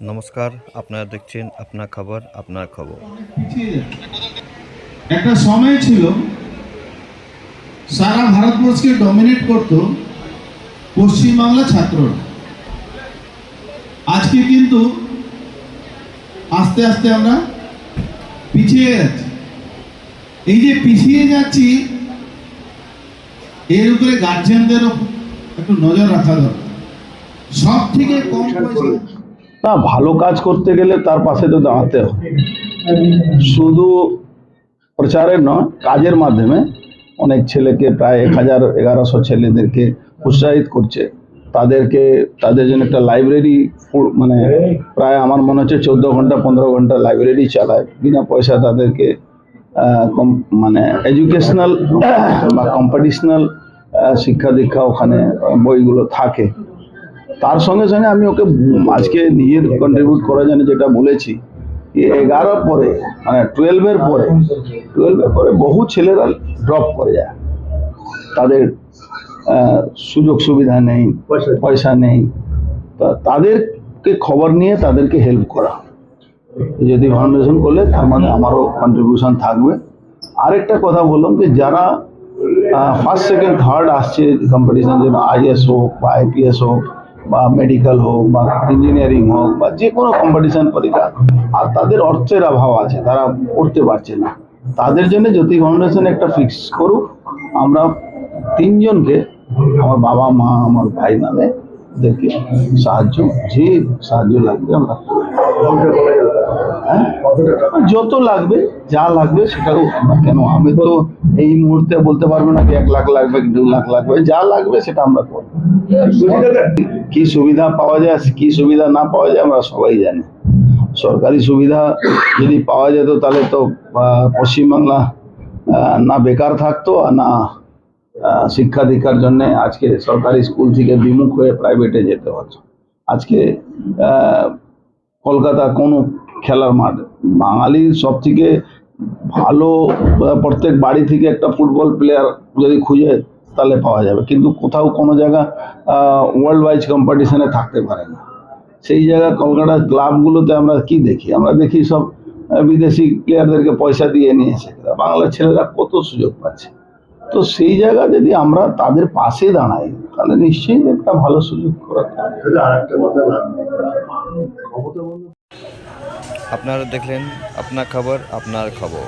নমস্কার, আপনারা দেখছেন আপনার খবর আপনার খবর। একটা সময় ছিল, সারা ভারতবর্ষকে ডমিনেট করত পশ্চিমবাংলা ছাত্ররা। আজকে কিন্তু আস্তে আস্তে আমরা পিছিয়ে যাচ্ছি। এই যে পিছিয়ে যাচ্ছি, এর উপরে গার্জিয়ানদেরও একটু নজর রাখা দরকার। সব থেকে কম পয়সা না, ভালো কাজ করতে গেলে তার পাশে তো দাঁড়াতে হবে। শুধু প্রচারের নয়, কাজের মাধ্যমে অনেক ছেলেকে প্রায় এক হাজার এগারোশো ছেলেদেরকে উৎসাহিত করছে। তাদেরকে, তাদের জন্য একটা লাইব্রেরি মানে প্রায় আমার মনে হচ্ছে চোদ্দ ঘণ্টা, পনেরো ঘণ্টা লাইব্রেরি চালায়। বিনা পয়সা তাদেরকে মানে এডুকেশনাল বা কম্পিটিশনাল শিক্ষা দীক্ষা ওখানে বইগুলো থাকে। তার সঙ্গে সঙ্গে আমি ওকে আজকে নিজের কন্ট্রিবিউট করার জন্য যেটা বলেছি। যে এগারোর পরে মানে টুয়েলভের পরে টুয়েলভের পরে বহু ছেলেরা ড্রপ করে যায়। তাদের সুযোগ সুবিধা নেই পয়সা নেই। তা তাদেরকে খবর নিয়ে তাদেরকে হেল্প করা। যদি ফাউন্ডেশন করলে তার মানে আমারও কন্ট্রিবিউশন থাকবে। আরেকটা কথা বললাম যে যারা ফার্স্ট সেকেন্ড থার্ড আসছে কম্পিটিশন যেন আইএস হোক বা আইপিএস হোক বা মেডিকেল হোক বা ইঞ্জিনিয়ারিং হোক বা যে কোনো কম্পিটিশন পরীক্ষা আর তাদের অর্থের অভাব আছে, তারা পড়তে পারছে না তাদের জন্য জ্যোতি ফাউন্ডেশন একটা ফিক্স করুক আমরা তিনজনকে, আমার বাবা, মা, আমার ভাই নামে দেখি সাহায্য, যে সাহায্য লাগবে আমরা? যত লাগবে, যা লাগবে সেটাও আমরা কেন? আমি তো এই মুহূর্তে বলতে পারব না এক লাখ লাগবে, দু লাখ লাগবে, যা লাগবে সেটা আমরা করব। কি সুবিধা পাওয়া যায়, কি সুবিধা না পাওয়া যায় আমরা সবাই জানি। সরকারি সুবিধা যদি পাওয়া যেত, তাহলে তো পশ্চিমবাংলা না বেকার থাকতো আর না শিক্ষা দীক্ষার জন্য আজকে সরকারি স্কুল থেকে বিমুখ হয়ে প্রাইভেটে যেতে হতো। আজকে কলকাতা কোনো খেলার মাঠ। বাঙালির সব থেকে ভালো প্রত্যেক বাড়ি থেকে একটা ফুটবল প্লেয়ার যদি খুঁজে, তাহলে পাওয়া যাবে। কিন্তু কোথাও কোনো জায়গা ওয়ার্ল্ড ওয়াইজ কম্পিটিশনে থাকতে পারে না। সেই জায়গা কলকাতার ক্লাবগুলোতে আমরা কি দেখি? আমরা দেখি সব বিদেশি প্লেয়ারদেরকে পয়সা দিয়ে নিয়ে এসে বাংলার ছেলেরা কত সুযোগ পাচ্ছে। তো সেই জায়গা যদি আমরা তাদের পাশে দাঁড়াই, তাহলে নিশ্চয়ই একটা ভালো সুযোগ করার। আপনারা দেখলেন আপনার খবর আপনার খবর।